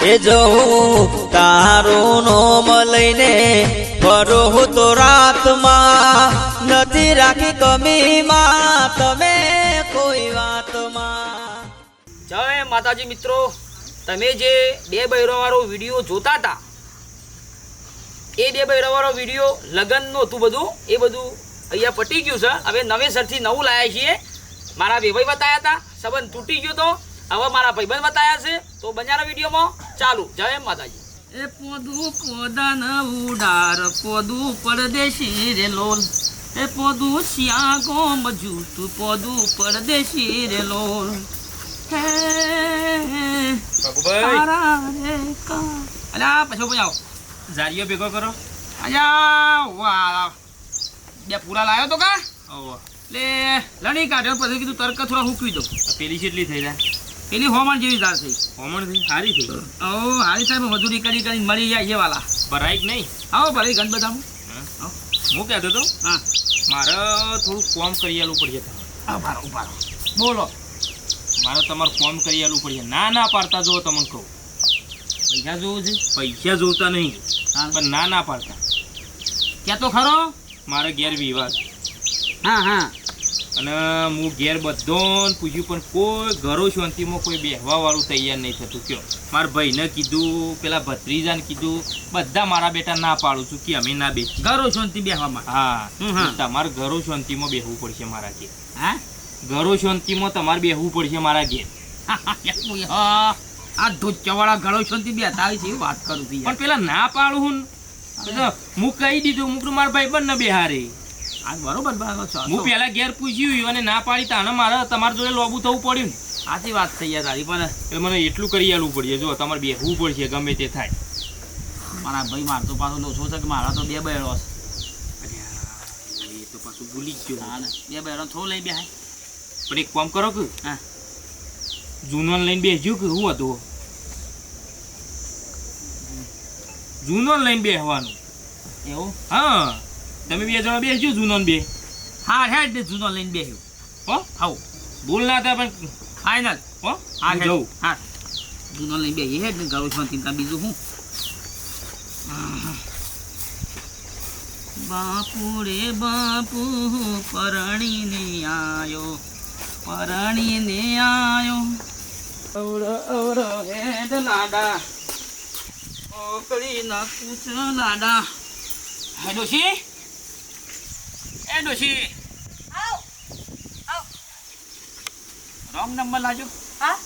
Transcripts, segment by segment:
એ જવું તારું નોમ લઈને ફરો હું તો રાતમાં નથી રાખી કમીમાં તમે કોઈ વાતમાં. જય માતાજી મિત્રો, તમે જે બે બૈરાવાળો વીડિયો જોતા હતા, એ બે બૈરાવાળો વીડિયો લગ્નનું હતું બધું, એ બધું અહીંયા પટી ગયું છે. હવે નવેસરથી નવું લાયા છીએ. મારા બેભાઈ બતાવ્યા હતા, સંબંધ તૂટી ગયો તો હવે મારા ભાઈબંધ બતાયા છે તો બંજારા વિડીયોમાં ચાલુ. જય માતાજી. એ પોદું પોદાન ઉડાર પોદું પરદેશી રે લોલ. એ પોદું શ્યા ગોમ જૂતું પોદું પરદેશી રે લોલ. હે કા. અલ્યા પછી પછી આવો જારીઓ ભેગો કરો. અલ્યા વાહ. બે પૂરા લાવ્યો તો કા? લે લણી કાઢ્યો પછી કીધું તર્ક થોડા હૂકવી દો. પેલી કેટલી થઈ જાય. પેલી હોમણ જેવી દાળ થઈ. હોમણ થઈ સારી થઈ. ઓ હારી સાહેબ મજૂરી કરી કરી મરી જાય છે વાલા. ભરાય નહીં? આવો ભરાઈ ગણ બધા હું. કહેતો હતો હા. મારે થોડું કોમ કરી આલું પડશે તમારે. ઊભા બોલો. મારે તમારે કોમ કરી આલું પડશે. ના ના પાડતા જુઓ તમને કહું. પૈસા જોવું છે? પૈસા જોતા નહીં. પણ ના ના પાડતા. ક્યાં તો ખરો? મારે ઘેર વિવાદ હા હા. અને હું ઘેર બધો પૂછ્યું પણ કોઈ ઘરો શાંતિમાં કોઈ બેહવાવાળું તૈયાર નહીં થતું? કયો મારા ભાઈને કીધું પેલા ભત્રીજાને કીધું બધા મારા બેટા ના પાડું છું કે અમે ના બે ઘરો શાંતિ બેહવામાં. હા. તમારે ઘરો શાંતિમાં બેહવું પડશે મારા ઘેર. હા? ઘરો શાંતિમાં તમારે બેહવું પડશે મારા ઘેર. આ ધોચવાળા ઘરો શાંતિ બેતા છે વાત કરું છું પણ પેલા ના પાડું હું. હું. કહી દીધું મુકરું મારા ભાઈ બંને બેહારે. આ બરોબર બરાબર હું પેલા ઘેર પૂછ્યું અને ના પાડી તાને મારે તમારા જોડે લોબુ થવું પડ્યું સાચી વાત થઈ યાર તારી પણ એટલે મને એટલું કરી આલવું પડશે જો તમારે બેહવું પડશે ગમે તે થાય. મારા ભાઈ મારતો પાછો લોચો છે કે મારા તો બે બહેરો છે. એ તો પાછું ભૂલી ગયો. હા ને, બે બહેરો થો લઈ બેહાય. પણ એક કામ કરો કે હા. જૂનો લઈને બેસજો કે હું હતું? જૂનો લઈને બેસવાનું એવું? હા. તમે બે જણા બેસજો જૂનો બે. હા હેડ ને જૂનો લઈને બેસ્યો હો? હાઉ ભૂલ ના થાય પણ ફાઇનલ હો? હા. જઉં. હા. જૂનો લઈને બેહી હેડ. ને ઘરો શાંતિ બીજું શું? બાપુ રે બાપુ પરણીને આયો. પરણીને આયો. અવર અવર હેડ લાડા. ઓકળી ના પૂછ લાડા. હેડો ડોશી એ ડોશી રોંગ નંબર લાજો. હા?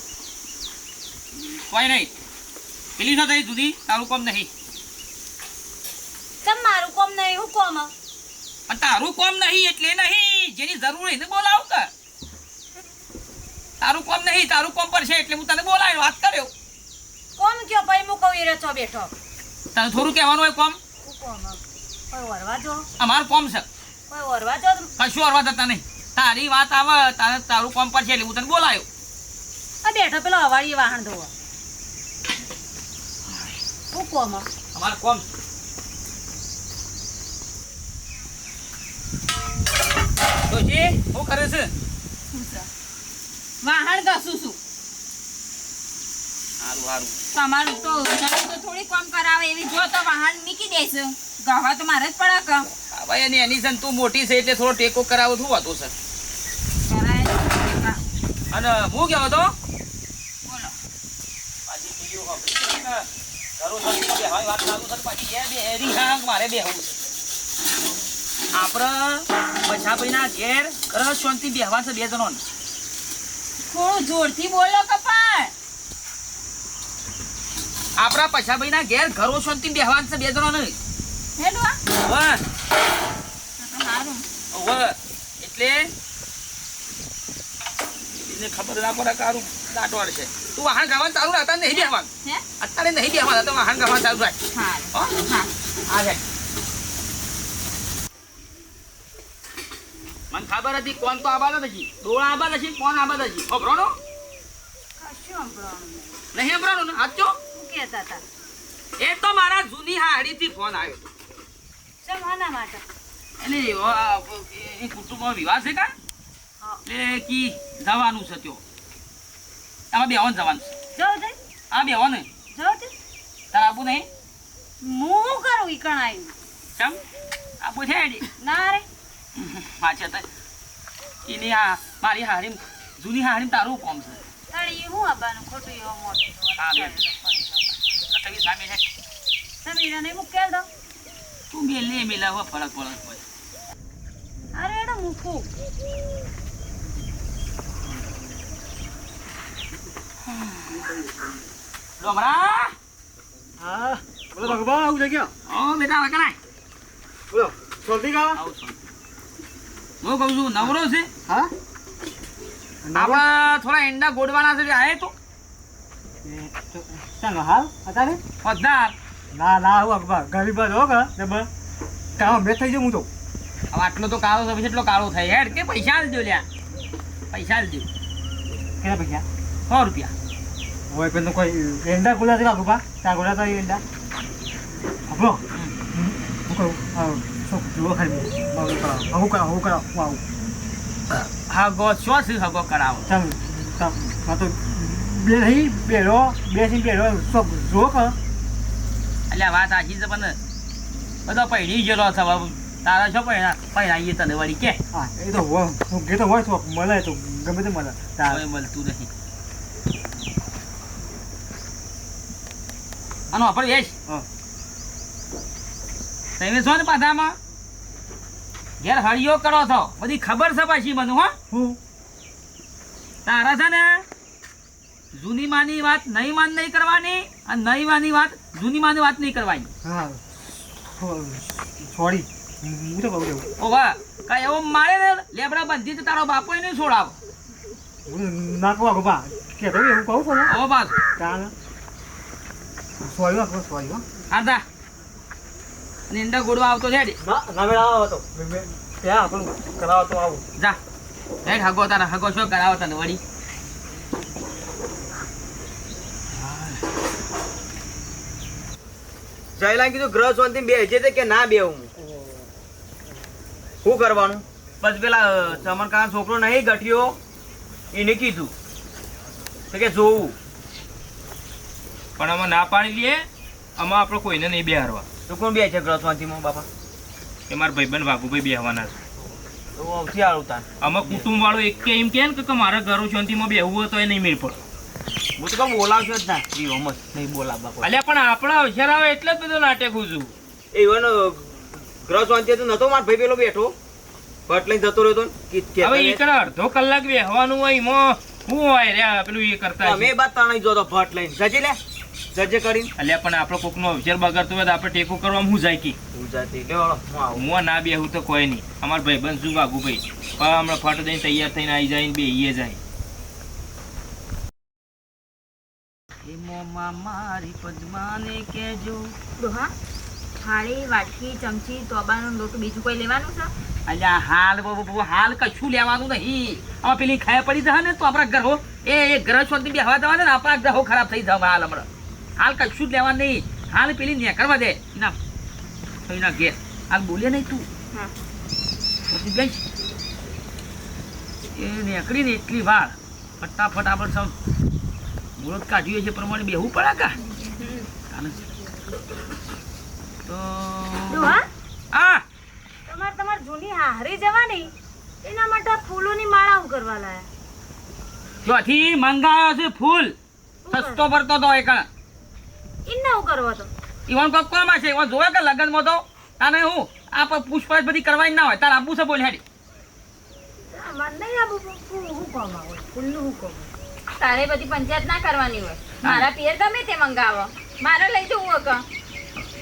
કોઈ નહીં. પેલી ના થઈ જુદી તારું કોમ નહીં. કેમ મારું કોમ નહીં? હું કોમ? પણ તારું કોમ નહીં એટલે નહીં. જેની જરૂર એને બોલાવું કે તારું કોમ નહીં તારું કોમ પર છે એટલે હું તને બોલાવ્યો વાત કર્યો. કોમ કયો? ભાઈ હું કહું રચો બેઠો. તને થોડું કહેવાનું હોય કોમ? હું કોમ? અમારું કોમ છે. જો કશું અરવા જતા નહીં. તારી વાત આવે તારે તારું કોમ પર છે એટલે હું તને બોલાયો. આ બેઠો પેલો અવાળી વાહન ધોવા. હું કોમ અમારે કોમ. શું કરે છે? વાહણ ઘસું છું. સારું સારું તમારું તો થોડી કોમ કરાવે એવી. જો તો વાહન મૂકી દેશે. ગવા તો મારે જ પડે કે હા ભાઈ એની એની સન તું મોટી છે એટલે થોડો ટેકો કરાવો શું વાતો સર અને હું કેવો તો હવે. ને. આપણે પછાભાઈના ઘેર ઘર શાંતિ બેહવા છે બે જણોને. થોડું જોરથી બોલો કપાળ આપણા પછાભાઈના ઘેર ઘરો શાંતિ બેહવાનું છે બે જણો હેડવા એટલે એને ખબર ના પડે કારું દાટવાડ છે. તું વાહન ગાવાનું ચાલુ રાખતા નહીં બેહવાનું. અત્યારે નહીં બેહવાનું તો વાહન ગાવાનું ચાલુ રાખ. હા. મને ખબર હતી કોણ તો આબાદ નથી ડોળા આબાદ હશે કોણ આબાદ હશે? ખબરોનો નહીં. ખબરોનો ને? શું કહેતા હતા. એ તો મારા જૂની હાડીથી ફોન આવ્યો હતો. માટે? એટલે એ કુટુંબમાં વિવાહ છે કા. એટલે કી જવાનું છે ત્યો. આમાં બેવાનું જવાનું છે. આ બેવાનું તારા તે નહીં હું કરું ઈ કણાઈ ચમ? આ છે ના રે. પાછા તો. એની આ મારી હારી જૂની હારી તારું કોમ છે. તારે હું આબાનું ખોટું એવો મોટું હા. સામે છે. સમીરાને મૂકેલ દો. તું બે લે મેલા હો ફરક ફળક પછી મૂકું ડોમરા હા. બોલો ભગવાન આવું છે ક્યાં? બેટા હવે કરાય. બોલો સોલતી કા હું કહું છું નવરો છે. હા? આપણા થોડા ઈંડા ગોડવાના છે આયે તો? ચાલો હાલ? અત્યારે ના ના આવું અખબાર ગરીબ જ હો કે કામ બે થઈ હું તો. હવે આટલો તો કાળો છે એટલો કાળો થાય. હેડ કે પૈસા આલજો લ્યા. પૈસા આલજો કેટલા પૈસા? સો રૂપિયા. હોય પેલું કોઈ એંડા છે અખબાર ત્યાં તો એંડા? આપણો હું કહું શું? જુઓ ખાલી હું કરાવો હું કરાવો. હું આવું હગો છે હગો કરાવો. ચાલ ચાલ. તો બે નહીં બેરો બેથી બેરો શું જુઓ કે એટલે વાત આશી છે પણ બધો પૈણી ગયેલો છે તારા છો પૈણા પૈણાઈએ તને વળી કે. હા એ તો હું કે તો હોય તો મળે તો ગમે તે મળે. તાર. મળતું નથી. આનો આપણે તમે છો ને પાછામાં? ઘેર હળિયો કરો છો. બધી ખબર છે પાછી મને હા. હું? તારા છે ને જૂની માની વાત નહીં માન નહીં કરવાની અને નહીં માની વાત જૂની માની વાત નહીં કરવાની. હા સોરી. હું તો કહું છું. ઓ કાંઈ એવો મારે ને લેબડા બંધી તો તારો બાપો નહીં છોડાવ. ના કહું અગબા કે તો એવું કહું છું ઓ બાસ ચાલ સોરી અગબા સોરી હો. આદા અને ગોડવા આવતો છે ના ના મેં આવો તો. મેં- મેં ત્યાં આપણું કરાવો તો આવું. જા. હેડ હગો તારા હગો શું કરાવો તને વળી. જયલા કીધું ગ્રહ શાંતિ બે છે કે ના બેવું? શું કરવાનું? બસ પેલા ચમનકાના છોકરો નહીં ગઠિયો. એને કીધું તો કે જોવું. પણ અમે ના પાડી લઈએ આમાં આપણે કોઈને નહીં બેહારવા. તો કોણ બે છે ગ્રહ શાંતિમાં બાપા? કે મારા ભાઈબંધ વાઘુભાઈ બેહવાના છે. તો આવતી આવું તાન અમે કુટુંબ વાળો એક કે એમ કે કે મારા ઘરો શાંતિમાં બેહવું હોય તો એ નહીં મેળ પડે. હું તો કહું બોલાવશો જ ના. જીવો મત નહીં બોલાવ બાપા અલ્યા પણ આપણા અવસર આવે એટલે જ બધું નાટક છું. ઇવન ગ્રહ શાંતિ તો નતો માર ભાઈ પેલો બેઠો. ભટ લઈને જતો રહ્યો તો કે- હવે એક અડધો કલાક બેહવાનું હોય એમાં શું હોય રે પેલું એ કરતા અમે. બાદ ત્રણેય જોતો ભટ લઈને. જજે લે જજે કરીને. અલ્યા પણ આપણો કોક નો અવસર બગડતો હોય તો આપણે ટેકો કરવામાં હું જાય કે? જાતી હું આવું. ના બેહું તો કોઈ નહીં. અમારા ભાઈબંધ શું વાઘુભાઈ પણ હમણાં ફટ દઈને તૈયાર થઈને આવી જાય ને બેહીએ જાય. એમોમાં મારી પદ્માને કેજો ડોહા થાળી વાટકી ચમચી તોબાનો લોટ બીજું કોઈ લેવાનું છે? અલ્યા હાલ હાલ કશું લેવાનું નહીં. આમાં પેલી ખાય પડી જાય ને તો આપણા ગ્રહો એ એ ગ્રહ શાંતિ બી હવા દે ને આપણા ગ્રહો ખરાબ થઈ જવા હાલ હમણાં. હાલ કશું જ લેવાનું નહીં. હાલ પેલી નેકળવા દે. એના એના ઘેર. હાલ બોલે નહીં તું. એ નેકળી ને એટલી વાર ફટાફટ આપણે સૌ મુહૂર્ત કાઢ્યું છે પ્રમાણે બેહવું પડે કા. તો ડોહા આ! તમારે તમારે જૂની હારી જવાની? એના માટે ફૂલોની માળા હું કરવા લાયા. ત્યાંથી મંગાયો છે ફૂલ. સસ્તો પડતો તો એક એને હું કરવા તો? ઈવન કોક કોમાં છે? ઈવન જોવે કે લગનમાં તો? તાને હું? આ પૂછપરછ બધી કરવાની ના હોય. તાર આબુ છે બોલ હેડી. મને નહીં આ હું કોમ આવે ફૂલનું હું કોમ તારે બધી પંચાયત ના કરવાની હોય. મારા પિયર ગમે તે મંગાવો. મારે લઈ જવું હોય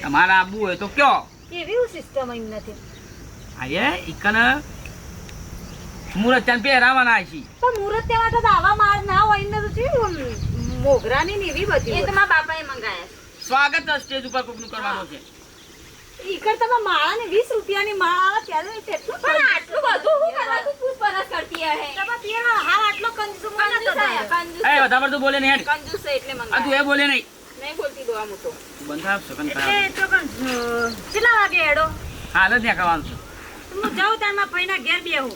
તમારે આબુ હોય તો કયો? કેવી સિસ્ટમ એમ નથી. આયે ઈકન મુરત ત્યાં પહેરાવાના છે. પણ મુરત તે તો આવા માર ના હોય ને તો છે મોગરાની ને એવી બધી એ તો મારા બાપાએ મંગાયા સ્વાગત સ્ટેજ ઉપર કોકનું કરવાનું છે. ઈ કરતા પણ માળા ને વીસ રૂપિયાની માળા આવે ત્યારે કેટલું પણ આટલું બધું હું કરવા તું પૂછપરછ કરતી હે આટલો કંજૂસ કંજૂસ એ વધારે પડતું બોલે નહીં કંજૂસ એટલે આ તું એ બોલે નહીં. નહીં બોલતી તો બંધાવ સગન એટલે તો પણ કેટલા વાગે હેડો? હાલ જ ત્યાં કરવાનું હું જાઉં ત્યાં મારા ભાઈના ઘેર બેહું.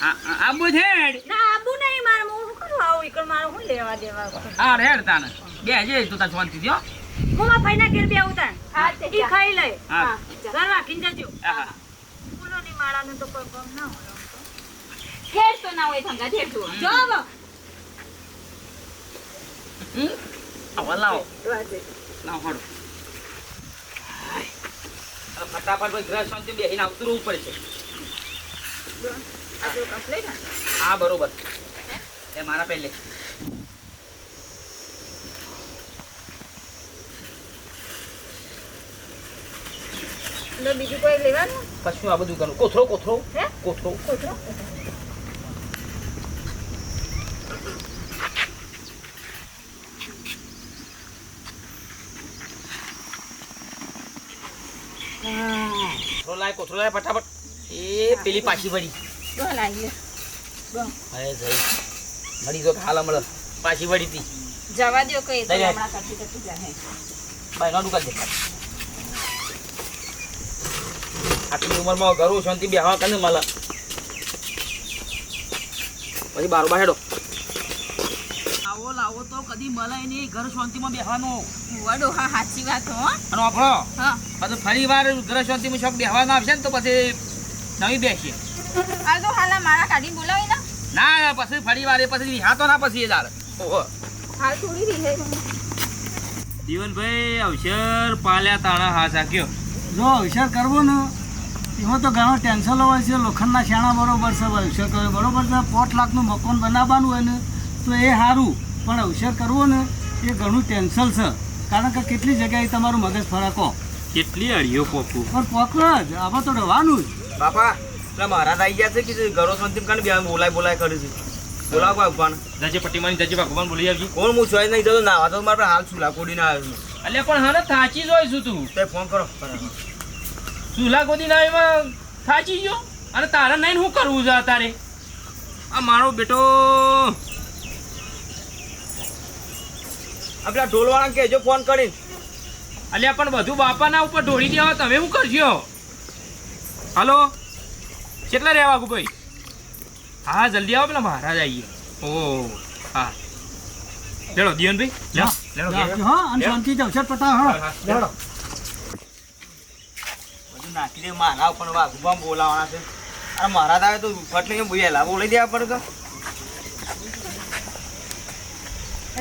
આ- આ- આબુ છે ના આબુ નહીં મારે હું કરું આવું ઈકણ મારે હું લેવા દેવા આ હેડ તાને બે જે તું તાર શાંતિ થયો હું મારા ભાઈના ઘેર બે ઉતાર હા, ઈ ખાઈ લે. હા. ઘર રાખીને જજો હા, હા. ફૂલોની માળાનું તો કોઈ કામ ના હોય. ઠેર તો ના હોય ધંધા ઠેર તો જો હવે લાવો લાવો હાડો. ફટાફટ ગ્રહ શાંતિ બેસીને આવતું રહેવું પડશે હા બરોબર એ મારા પહેલે બીજું કોઈ લેવાનું કશું આ બધું કરવું કોથરો કોથળો કોથરો કોથળો લાય ફટાફટ. એ પેલી પાછી વળી. અરે જઈ મળી તો હાલ હમણાં પાછી વળી હતી. જવા દો કઈ તો. હમણાં કરતી કરતી જાહે. ભાઈ નો દુકાન દે. આટલી ઉંમરમાં ઘરું શાંતિ બેહવા કને મળે પછી બારોબાર હેડો. લાવો કદી મળે નહીં ઘર શાંતિમાં બેહવાનો. વડો હા સાચી વાત હો. અને આપણો? હા. પછી ફરી વાર ઘર શાંતિમાં શોખ બેહવાનો આવશે ને તો પછી નવી બેસીએ. હાલ તો હાલા મારા કાઢીને બોલાવી ને. ના પછી ફરી વાર એ પછી રિહાતો ના પછી એ દાડ હાલ થોડી રીહે. દીવનભાઈ અવસર પાલ્યા તાણા હા સાક્યો જો અવસર કરવો ને એમાં તો ઘણો ટેન્શન હોય છે લોખંડના શાણા બરોબર છે અવસર કર્યો બરોબર છે પોટ લાખનું મકાન બનાવવાનું હોય ને તો એ સારું. પણ અવસર કરવો ને એ ઘણું ટેન્શન છે. કારણ કે કેટલી જગ્યાએ તમારું મગજ ફરકો. કેટલી અડીઓ પોકું પણ પોકરો જ આમાં તો રહેવાનું જ. બાપા એટલે મહારાજ આવી ગયા છે કે ઘરો સંતિમ કાને બે બોલાય બોલાય કરે છે. બોલાવો ભગવાન. દજે મારી જજે ભગવાન બોલી આવજી. કોણ હું ચોઈ નહીં જતો ના તો મારે હાલ સુલા ના આવ્યો છું. એટલે પણ હા થાચી જોઈ છું તું? તે ફોન કરો. ચૂલા ગોદી એમાં થાચી ગયો? અને તારા નહીં શું કરવું છે તારે? આ મારો બેટો આ પેલા ઢોલવાળા કહેજો ફોન કરીને. અલ્યા પણ બધું બાપાના ઉપર ઢોળી દેવા તમે શું કરજો? હાલો? કેટલા રહેવા ભાઈ? હા જલ્દી આવો પેલા મહારાજ આવીએ. ઓ હા. લેડો દિયનભાઈ લેડો હા હા બધું નાખી દે મારા ઉપર વાઘુબા બોલાવાના છે. અરે મહારાજ આવે તો ફટ લઈને બોલી દેવા પડે તો.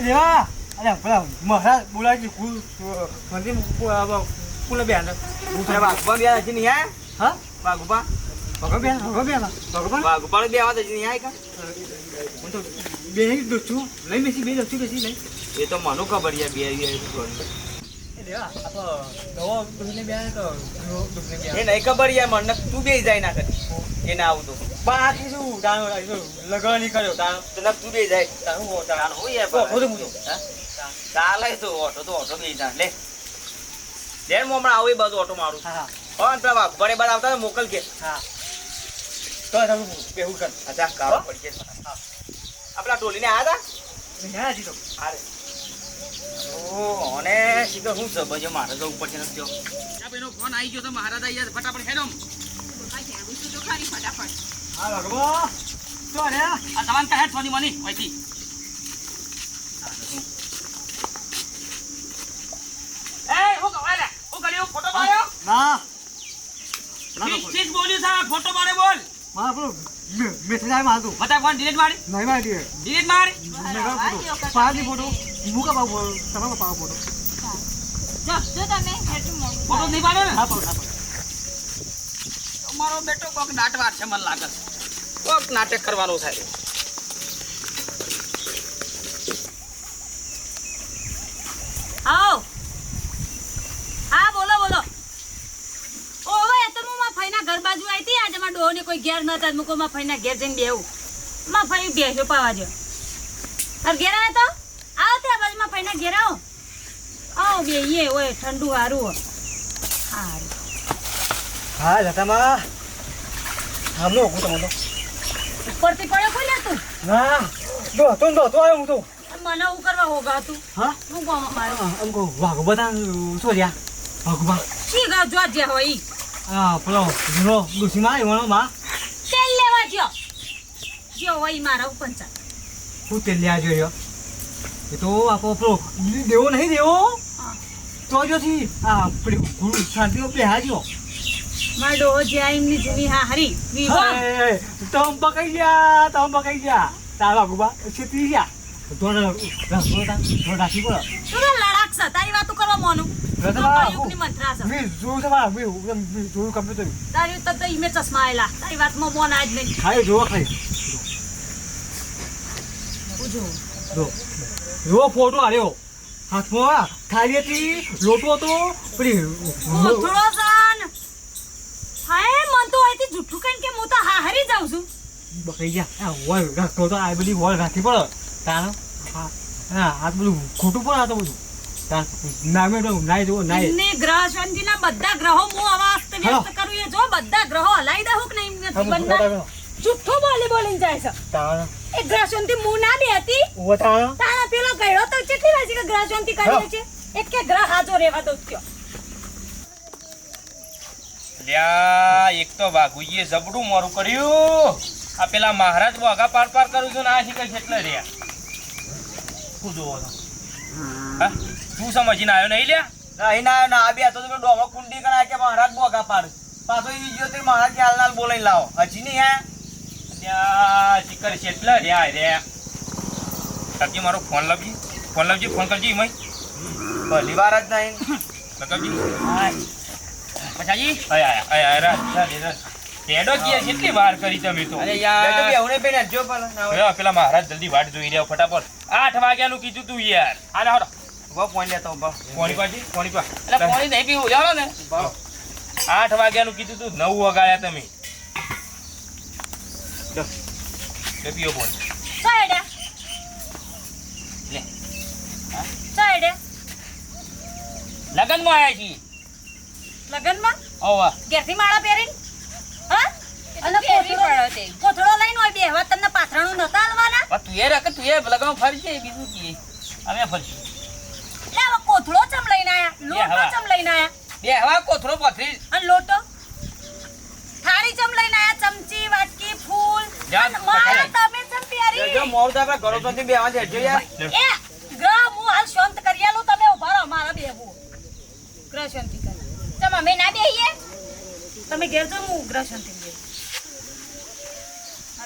દેવા અરે પેલા મહારાજ બોલાય છે કુલ શાંતિ કુલ બેન અરે વાઘુબા બે હજી નહીં આયા? હા? વાઘુબા ભગો બેન ભગો ભગવાન વાઘુબા બે આવા હજી નહીં આયા હું તો બે નહીં દોસ્તું લઈ બેસી બે દોસ્તું બેસી નહીં એ તો મને ખબર છે બે એ નહીં ખબર યાર મને તું બે જાય ના કરી. એ ના આવતું. બાકી શું લગન કર્યો તું બે જાય તારું હો તારું હો યાર ઓ, મૂકો. હા? ચાલે તો ઓટો તો ઓટો બે જાય લે. લે હમણાં આવું એ બધું ઓટો મારું. પેલા આવતા મોકલ કે. હા. તો તમે બેહું કર. અચ્છા પડી આપણા ટોલીને આવ્યા હતા હા જી તો અને શીખર શું છે? બજો મારે જવું પડશે નથી. ફોન આવી ગયો તો મહારાજા ગયા ફટાફટ હેડો. તો ફટાફટ હા ભગવો તો રે આ તમારે કહે છોની મની અહીંથી એ હું કહે લે હું કર્યું ફોટો પાડ્યો ના. ઠીક બોલ્યું ફોટો મારે બોલ. મારા બતા ડિલીટ મારી? નહીં મારી ડિલીટ મારી? મેગા ફોટો મુકા પાવ ફોટો તમારો પાવ ફોટો જો જો તમે એટલું ફોટો નહીં પાડ્યો ને? હા પાવ હા પાવ મારો બેટો કોક નાટવાર છે મને લાગે છે. કોક નાટક કરવાનું થાય. આવો હા બોલો બોલો ઓવે એ તો હું મારા ફઈના ઘર બાજુ આવી ડોહોને કોઈ ઘેર નતા મૂકો મારા ફઈના ઘેર જઈને બેવું માં ફઈ બેસ્યો પાવા જો. અરે ઘેર આવે તો? આવો ત્યાં બાજુ મારા ફઈના ઘેર આવો. આવો બેહીએ ઓય ઠંડુ હારું હો. હારું. હા જતામાં આમનો હું તો મને ઉપરથી પડ્યો કોઈ લે તું? ના દોતો દોતો આવ્યો હું તો. મને હું કરવા હોગાતું? હા? હું કોમ મારું અમકો વાઘ બધા શું રહ્યા? વાઘબા. શી ગા જો જ્યાં હોય હા પેલો જૂનો ડુસીમાં આવ્યો માં. તેલ લેવા જો મારા ઉપંચા હું તેલ લ્યા જોયો એ તો આપો પેલો દેવો નહીં દેવો. તો જોથી આ પેલી ગુરુ હાજ્યો માડો જે આ એમની જૂની હા હરી તમ પકાઈ ગયા તમ પકાઈ ગયા તારા ગુબા છેતી ગયા જો. ફોટો આર્યો હાથમાં થાળી હતી લોટો હતો પેલી હાય મન તો અહીંથી જુઠ્ઠું કઈ કે હું તો હારી જાઉં છું. બકાઈ ગયા વોલ રાખતો તો આ બધી વોલ રાખી પડે તારો હા આ બધું ખોટું પણ આ તો બધું. નામે તો નાય જો નાય એમને ગ્રહ શાંતિના બધા ગ્રહો હું આવા વ્યસ્ત કરું એ જો બધા ગ્રહો હલાઈ દઉં કે નહીં? નથી બંધ જુઠ્ઠું બોલી બોલીને જાય છે. તારા એ ગ્રહ શાંતિ હું ના બેહતી ઓ તારા તારા પેલો ગયડો તો કેટલી વાર કે ગ્રહ શાંતિ કરી છે? એક કે ગ્રહ હાજો રેવા દો કયો. લ્યા એક તો વાઘુજીએ જબડું મોરું કર્યું. આ પેલા મહારાજ વાઘા પાર પાર કરું છું ને આ શીખે છે એટલે રહ્યા શું જોવો છો હા? તું સમજીને આવ્યો નહીં લ્યા? નહીં ના ના આ બે તો તમે ડોમો કુંડી કરા કે મહારાજ બોગા પાડ. પાછો ઈ ગયો તે મહારાજ હાલ નાલ બોલાઈ લાવો. હજી નહીં હે? ત્યાં શીખર છે એટલે રહ્યા રે કરજી મારો ફોન લાવજી. ફોન લાવજી ફોન કરજી મય પહેલી વાર જ નહીં. લગાવજી. પછાજી? આયા આયા આયા રાત રાત રાત પેડો કીએ કેટલી વાર કરી તમે તો? અરે બે તો યાર બેહુને બેન પેલા પેલા પેલા મહારાજ જલ્દી વાટ જોઈ રહ્યા ફટાફટ. આઠ વાગ્યાનું કીધું તું યાર. આને હડો ઊભા પોઈન્ટ લેતો ઊભા. કોણી પાછી કોણી પા એટલે પાણી નહીં પીવું જાણો ને. આઠ વાગ્યાનું કીધું તું નવ વગાડ્યા તમે. લો, લે પીઓ બોલ સાઈડે લે. સાઈડે લગનમાં આવ્યા છીએ. લગનમાં? ઓવા ઘેરથી માળા પહેરીને? અને કેવી કોથળો તે કોથળો લઈને હોય બેહવા તમને પાથરણું નતા હાલવાના? પણ તું એ રાખ તું એ લગાવ ફરજે બીજું કી. અમે ફરશું. લે હવે કોથળો ચમ લઈને આયા? લોટો ચમ લઈને આયા? બે હવા કોથળો પથરી. અને લોટો? થાળી ચમ લઈને આયા? ચમચી વાટકી ફૂલ? માળા તમે ચમ પ્યારી જો મોર તો આપણે ઘરો તો બેવા છે યાર. એ ગ્રહ હું હાલ શાંત કરી આલું તમે ઊભા રહો મારા બેહવું ગ્રહ શાંતિ કરી. તમે અમે ના બેહીએ? તમે ઘેર જો હું ગ્રહ શાંતિ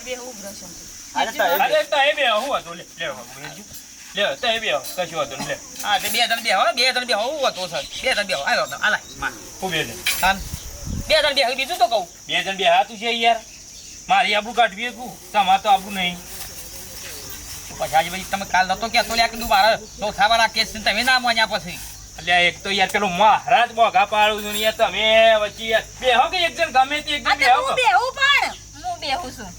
બેહું મારે બેહવું અરે તો. એ અરે તો એ બે હું હતું. લે લે લે તો બે કશું હતું લે. હા તે બે ત્રણ બે હો બે ત્રણ બે હોવું હતું સર. બે ત્રણ બે હો આલો આલા માં ખૂબ બે લે. તાન. બે ત્રણ બે બીજું તો કહું. બે જણ બે હાથ છે યાર. મારી આબુ કાઢવી હતું તમારે તો આબુ નહીં. પછી આજે ભાઈ તમે કાલ નતો ક્યાં તો લ્યા કીધું મારા કેસ છે તમે ના માન્યા પછી. એટલે એક તો યાર પેલો મહારાજ બોગા પાડું છું ને યાર. તમે વચ્ચે બે હો કે એક જણ ગમે તે એક જણ તો બે હું હો બેહું પણ. હું બેહું છું.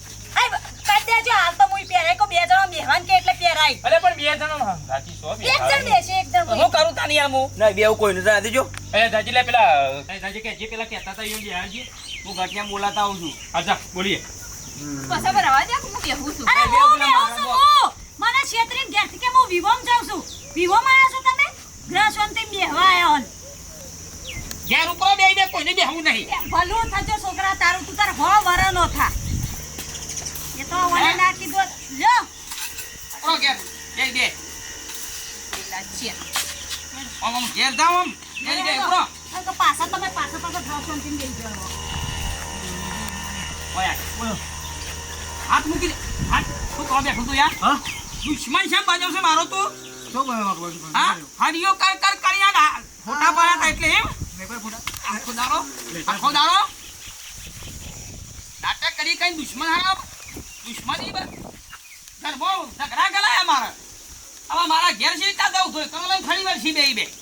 દેજો હાલ તો હું પહેરાય. કો બે જણો મહેમાન કે એટલે પહેરાય. અરે પણ બે જણો દાદી સો બે એક જણ બેસે એક જણ હું કરું તાની યાર હું? ના બેવું કોઈ નથી દાદી જો એ દાદી લે પેલા દાદી કે જે પેલા કહેતા હતા એવું બેહાજી હું ઘટિયા બોલાતા આવું છું. આજા બોલીએ. પાછા પર આવા દે હું બેહું છું. અરે હું બેહું છું હું. મને છેતરી ઘેરથી કે હું વિવોમ જાઉં છું. વિવોમ આયા છો તમે? ગ્રાસવંતી શાંતિ બેહવા આયા હોન. ઘેર ઉપર બે બે કોઈને બેહવું નહીં. ભલું થજો છોકરા તારું તું તાર હો વરનો થા. એ તો મને ના કીધું લ્યો. ઓ ઘેર. બે બે. પેલા છે. આમ આમ ઘેર જાવ આમ બે બે ઉપરો આ તો પાછા તમે પાછા પાછા ગ્રહ શાંતિ બેહી જાઓ. ઓય બોલો હાથ મૂકી દે. હાથ. શું કરવા બેઠું તું યાર? હા? દુશ્મન છે બાજુ છે મારો તું? શું બોલો બોલો હા? હરિયો કર કર કર્યા ના ફોટા પાડ્યા તા એટલે એમ? મેં કોઈ ફોટા આખો દાડો? આખો દાડો? નાટક કરી કઈ દુશ્મન હા દુશ્મની બ- ઘર બહુ ઝઘડા ગલાયા મારા. હવે મારા ઘેર છે ત્યાં દઉં તો તમે લઈને ફરી વાર બે બે.